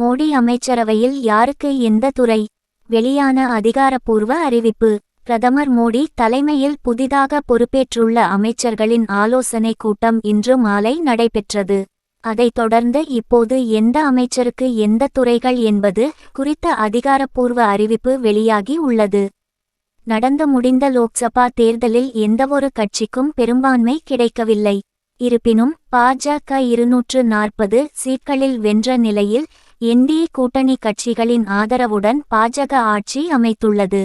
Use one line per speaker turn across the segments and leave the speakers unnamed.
மோடி அமைச்சரவையில் யாருக்கு எந்த துறை? வெளியான அதிகாரப்பூர்வ அறிவிப்பு. பிரதமர் மோடி தலைமையில் புதிதாக பொறுப்பேற்றுள்ள அமைச்சர்களின் ஆலோசனை கூட்டம் இன்று மாலை நடைபெற்றது. அதைத் தொடர்ந்து இப்போது எந்த அமைச்சருக்கு எந்த துறைகள் என்பது குறித்த அதிகாரப்பூர்வ அறிவிப்பு வெளியாகி உள்ளது. நடந்து முடிந்த லோக்சபா தேர்தலில் எந்தவொரு கட்சிக்கும் பெரும்பான்மை கிடைக்கவில்லை. இருப்பினும் பாஜக இருநூற்று நாற்பது சீட்களில் வென்ற நிலையில் என்டிஏ கூட்டணி கட்சிகளின் ஆதரவுடன் பாஜக ஆட்சி அமைத்துள்ளது.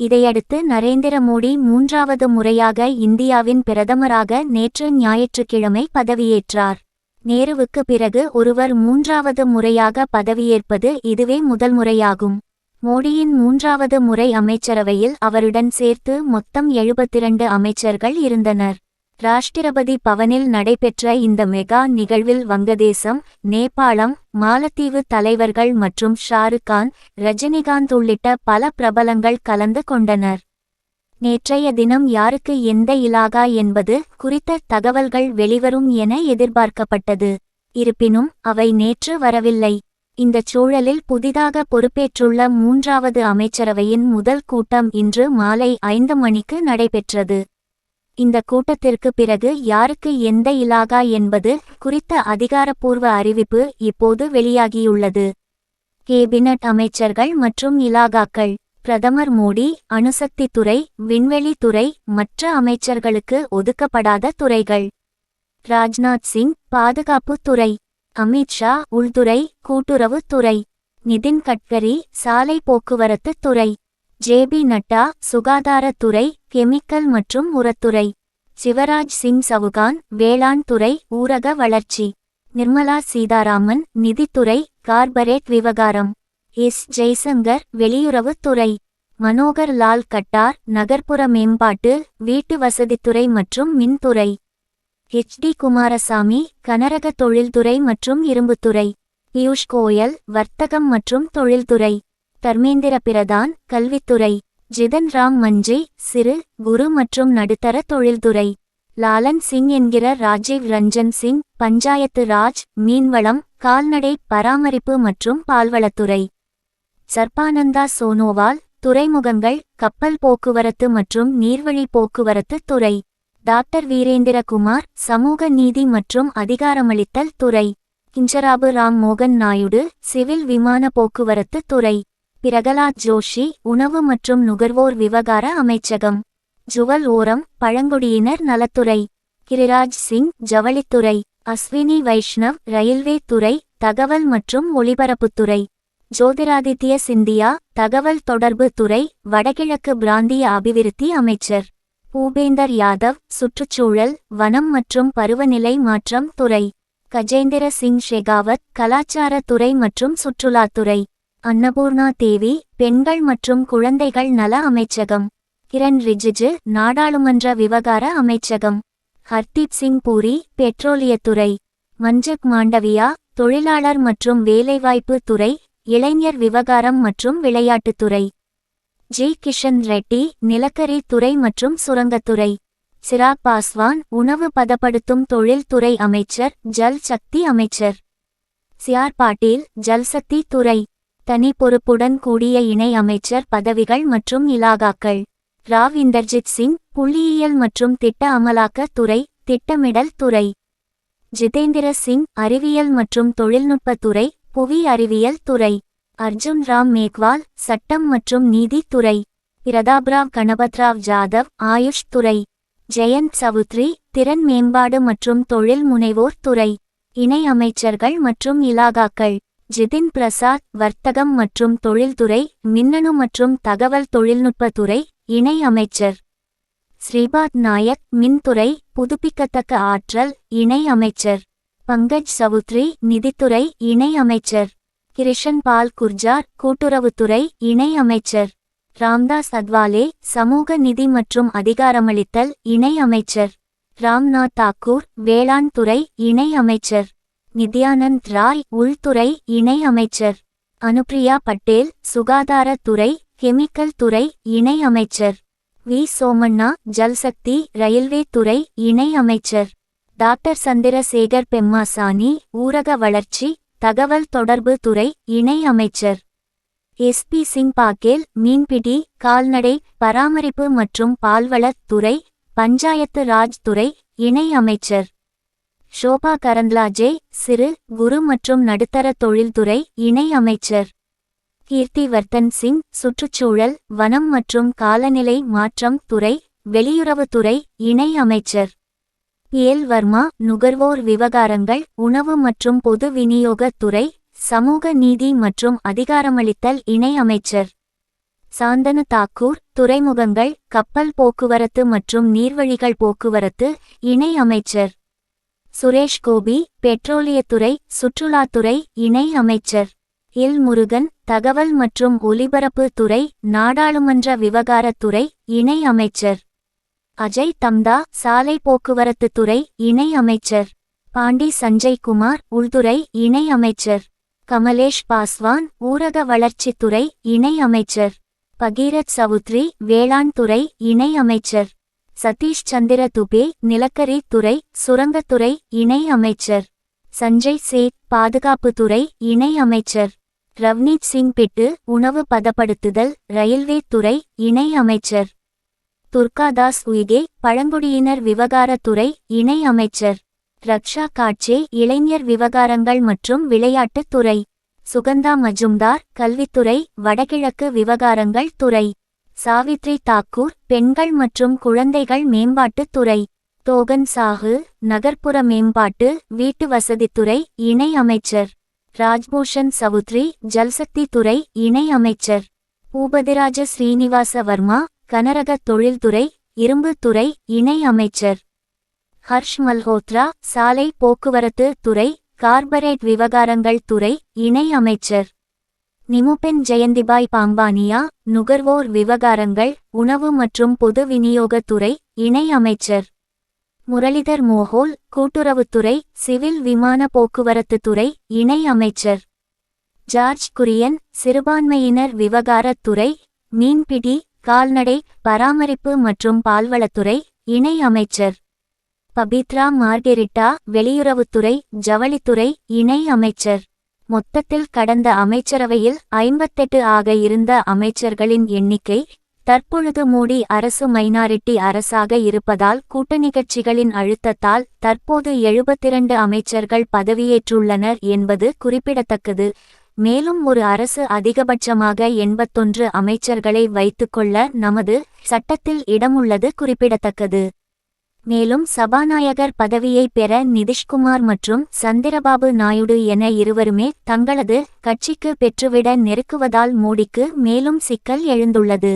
இதையடுத்து நரேந்திர மோடி மூன்றாவது முறையாக இந்தியாவின் பிரதமராக நேற்று ஞாயிற்றுக்கிழமை பதவியேற்றார். நேருவுக்கு பிறகு ஒருவர் மூன்றாவது முறையாக பதவியேற்பது இதுவே முதல் முறையாகும். மோடியின் மூன்றாவது முறை அமைச்சரவையில் அவருடன் சேர்த்து மொத்தம் எழுபத்திரண்டு அமைச்சர்கள் இருந்தனர். ராஷ்டிரபதி பவனில் நடைபெற்ற இந்த மெகா நிகழ்வில் வங்கதேசம் நேபாளம் மாலத்தீவு தலைவர்கள் மற்றும் ஷாருக்கான் ரஜினிகாந்த் உள்ளிட்ட பல பிரபலங்கள் கலந்து கொண்டனர். நேற்றைய தினம் யாருக்கு எந்த இலாகா என்பது குறித்த தகவல்கள் வெளிவரும் என எதிர்பார்க்கப்பட்டது. இருப்பினும் அவை நேற்று வரவில்லை. இந்தச் சூழலில் புதிதாக பொறுப்பேற்றுள்ள மூன்றாவது அமைச்சரவையின் முதல் கூட்டம் இன்று மாலை ஐந்து மணிக்கு நடைபெற்றது. இந்த கூட்டத்திற்கு பிறகு யாருக்கு எந்த இலாகா என்பது குறித்த அதிகாரப்பூர்வ அறிவிப்பு இப்போது வெளியாகியுள்ளது. கேபினட் அமைச்சர்கள் மற்றும் இலாகாக்கள் பிரதமர் மோடி அணுசக்தி துறை விண்வெளி துறை மற்ற அமைச்சர்களுக்கு ஒதுக்கப்படாத துறைகள். ராஜ்நாத் சிங் பாதுகாப்புத் துறை. அமித்ஷா உள்துறை கூட்டுறவுத் துறை. நிதின் கட்கரி சாலை போக்குவரத்து துறை. ஜேபி நட்டா சுகாதாரத்துறை கெமிக்கல் மற்றும் உரத்துறை. சிவராஜ் சிங் சவுகான் வேளாண் துறை ஊரக வளர்ச்சி. நிர்மலா சீதாராமன் நிதித்துறை கார்பரேட் விவகாரம். எஸ். ஜெய்சங்கர் வெளியுறவுத்துறை மனோகர் லால் கட்டார் நகர்ப்புற மேம்பாட்டு வீட்டு வசதித்துறை மற்றும் மின்துறை. எச். டி. குமாரசாமி கனரக தொழில்துறை மற்றும் இரும்புத்துறை. பியூஷ் கோயல் வர்த்தகம் மற்றும் தொழில்துறை. தர்மேந்திர பிரதான் கல்வித்துறை ஜிதன் ராம் மஞ்சி சிறு குரு மற்றும் நடுத்தர தொழில்துறை. லாலன் சிங் என்கிற ராஜீவ் ரஞ்சன் சிங் பஞ்சாயத்து ராஜ் மீன்வளம் கால்நடை பராமரிப்பு மற்றும் பால்வளத்துறை. சர்பானந்தா சோனோவால் துறைமுகங்கள் கப்பல் போக்குவரத்து மற்றும் நீர்வழி போக்குவரத்து துறை. டாக்டர் வீரேந்திரகுமார் சமூக நீதி மற்றும் அதிகாரமளித்தல் துறை. கிஞ்சராபு ராம் மோகன் நாயுடு சிவில் விமான போக்குவரத்து துறை. பிரகலாத் ஜோஷி உணவு மற்றும் நுகர்வோர் விவகார அமைச்சகம். ஜுவல் ஓரம் பழங்குடியினர் நலத்துறை. கிரிராஜ் சிங் ஜவளித்துறை. அஸ்வினி வைஷ்ணவ் ரயில்வே துறை தகவல் மற்றும் ஒலிபரப்புத்துறை. ஜோதிராதித்ய சிந்தியா தகவல் தொடர்பு துறை வடகிழக்கு பிராந்திய அபிவிருத்தி அமைச்சர். பூபேந்தர் யாதவ் சுற்றுச்சூழல் வனம் மற்றும் பருவநிலை மாற்றம் துறை. கஜேந்திர சிங் ஷெகாவத் கலாச்சார துறை மற்றும் சுற்றுலாத்துறை. அன்னபூர்ணா தேவி பெண்கள் மற்றும் குழந்தைகள் நல அமைச்சகம். கிரண் ரிஜிஜு நாடாளுமன்ற விவகார அமைச்சகம். ஹர்தீப் சிங் பூரி பெட்ரோலியத்துறை. மஞ்சுக் மாண்டவியா தொழிலாளர் மற்றும் வேலைவாய்ப்பு துறை இளைஞர் விவகாரம் மற்றும் விளையாட்டுத்துறை. ஜி. கிஷன் ரெட்டி நிலக்கரி துறை மற்றும் சுரங்கத்துறை. சிராக் பாஸ்வான் உணவு பதப்படுத்தும் தொழில்துறை அமைச்சர் ஜல் சக்தி அமைச்சர். சியார் பாட்டீல் ஜல்சக்தி துறை. தனி பொறுப்புடன் கூடிய இணை அமைச்சர் பதவிகள் மற்றும் இலாகாக்கள். ராவ் இந்தர்ஜித் சிங் புள்ளியியல் மற்றும் திட்ட அமலாக்க துறை திட்டமிடல் துறை. ஜிதேந்திர சிங் அறிவியல் மற்றும் தொழில்நுட்பத்துறை புவி அறிவியல் துறை. அர்ஜுன் ராம் மேக்வால் சட்டம் மற்றும் நீதி துறை. பிரதாப்ராவ் கணபத்ராவ் ஜாதவ் ஆயுஷ் துறை. ஜெயந்த் சவுத்ரி திறன் மேம்பாடு மற்றும் தொழில் முனைவோர் துறை. இணை அமைச்சர்கள் மற்றும் இலாகாக்கள். ஜிதின் பிரசாத் வர்த்தகம் மற்றும் தொழில்துறை மின்னணு மற்றும் தகவல் தொழில்நுட்பத்துறை இணை அமைச்சர். ஸ்ரீபாத் நாயக் மின்துறை புதுப்பிக்கத்தக்க ஆற்றல் இணை அமைச்சர். பங்கஜ் சவுத்ரி நிதித்துறை இணை அமைச்சர். கிரிஷன் பால் குர்ஜார் கூட்டுறவுத்துறை இணை அமைச்சர். ராம்தாஸ் அத்வாலே சமூக நிதி மற்றும் அதிகாரமளித்தல் இணை அமைச்சர். ராம்நாத் தாக்கூர் வேளாண் துறை இணை அமைச்சர். நித்யானந்த் ராய் உள்துறை இணை அமைச்சர். அனுப்ரியா பட்டேல் சுகாதாரத்துறை கெமிக்கல் துறை இணை அமைச்சர். வி. சோமண்ணா ஜல்சக்தி ரயில்வே துறை இணை அமைச்சர். டாக்டர் சந்திரசேகர் பெம்மாசானி ஊரக வளர்ச்சி தகவல் தொடர்பு துறை இணை அமைச்சர். எஸ்பி சிங் பாக்கேல் மீன்பிடி கால்நடை பராமரிப்பு மற்றும் பால்வளத் துறை பஞ்சாயத்து ராஜ் துறை இணை அமைச்சர். ஷோபா கரந்த்லாஜே சிறு குறு மற்றும் நடுத்தர தொழில்துறை இணை அமைச்சர். கீர்த்திவர்தன் சிங் சுற்றுச்சூழல் வனம் மற்றும் காலநிலை மாற்றம் துறை வெளியுறவுத்துறை இணை அமைச்சர். பி எல் வர்மா நுகர்வோர் விவகாரங்கள் உணவு மற்றும் பொது விநியோகத் துறை சமூக நீதி மற்றும் அதிகாரமளித்தல் இணை அமைச்சர். சாந்தனு தாக்கூர் துறைமுகங்கள் கப்பல் போக்குவரத்து மற்றும் நீர்வழிகள் போக்குவரத்து இணை அமைச்சர். சுரேஷ் கோபி பெட்ரோலியத்துறை சுற்றுலாத்துறை இணை அமைச்சர். இல் முருகன் தகவல் மற்றும் ஒலிபரப்பு துறை நாடாளுமன்ற விவகாரத்துறை இணை அமைச்சர். அஜய் தம்தா சாலை போக்குவரத்து துறை இணை அமைச்சர். பாண்டி சஞ்சய் குமார் உள்துறை இணை அமைச்சர். கமலேஷ் பாஸ்வான் ஊரக வளர்ச்சித்துறை இணை அமைச்சர். பகீரத் சவுத்ரி வேளாண் துறை இணை அமைச்சர். சதீஷ் சந்திர துபே நிலக்கரி துறை சுரங்கத்துறை இணை அமைச்சர். சஞ்சய் சேத் பாதுகாப்புத்துறை இணை அமைச்சர். ரவ்னீத் சிங் பிட்டு உணவு பதப்படுத்துதல் ரயில்வே துறை இணை அமைச்சர். துர்காதாஸ் உயிகே பழங்குடியினர் விவகாரத்துறை இணை அமைச்சர். ரக்ஷா காட்சே இளைஞர் விவகாரங்கள் மற்றும் விளையாட்டுத் துறை. சுகந்தா மஜும்தார் கல்வித்துறை வடகிழக்கு விவகாரங்கள் துறை. சாவித்ரி தாக்கூர் பெண்கள் மற்றும் குழந்தைகள் மேம்பாட்டுத் துறை தோகன் சாஹு நகர்ப்புற மேம்பாட்டு வீட்டு வசதித்துறை இணை அமைச்சர் ராஜ்பூஷன் சவுத்ரி ஜல்சக்தி துறை இணை அமைச்சர் பூபதிராஜ ஸ்ரீனிவாச வர்மா கனரக தொழில்துறை இரும்பு துறை இணை அமைச்சர். ஹர்ஷ் மல்ஹோத்ரா சாலை போக்குவரத்து துறை கார்பரேட் விவகாரங்கள் துறை இணை அமைச்சர். நிமுபென் ஜெயந்திபாய் பாம்பானியா நுகர்வோர் விவகாரங்கள் உணவு மற்றும் பொது விநியோகத் துறை இணை அமைச்சர். முரளிதர் மோஹோல் கூட்டுறவுத்துறை சிவில் விமான போக்குவரத்து துறை இணை அமைச்சர். ஜார்ஜ் குரியன் சிறுபான்மையினர் விவகாரத் துறை மீன்பிடி கால்நடை பராமரிப்பு மற்றும் பால்வளத்துறை இணை அமைச்சர். பபித்ரா மார்கெரிட்டா வெளியுறவுத்துறை ஜவளித்துறை இணை அமைச்சர். மொத்தத்தில் கடந்த அமைச்சரவையில் ஐம்பத்தெட்டு ஆக இருந்த அமைச்சர்களின் எண்ணிக்கை தற்பொழுது மூடி அரசு மைனாரிட்டி அரசாக இருப்பதால் கூட்டணி கட்சிகளின் அழுத்தத்தால் தற்போது எழுபத்திரண்டு அமைச்சர்கள் பதவியேற்றுள்ளனர் என்பது குறிப்பிடத்தக்கது. மேலும் ஒரு அரசு அதிகபட்சமாக எண்பத்தொன்று அமைச்சர்களை வைத்துக்கொள்ள நமது சட்டத்தில் இடமுள்ளது குறிப்பிடத்தக்கது. மேலும் சபாநாயகர் பதவியை பெற நிதிஷ்குமார் மற்றும் சந்திரபாபு நாயுடு என இருவருமே தங்களது கட்சிக்கு பெற்றுவிட நெருக்குவதால் மோடிக்கு மேலும் சிக்கல் எழுந்துள்ளது.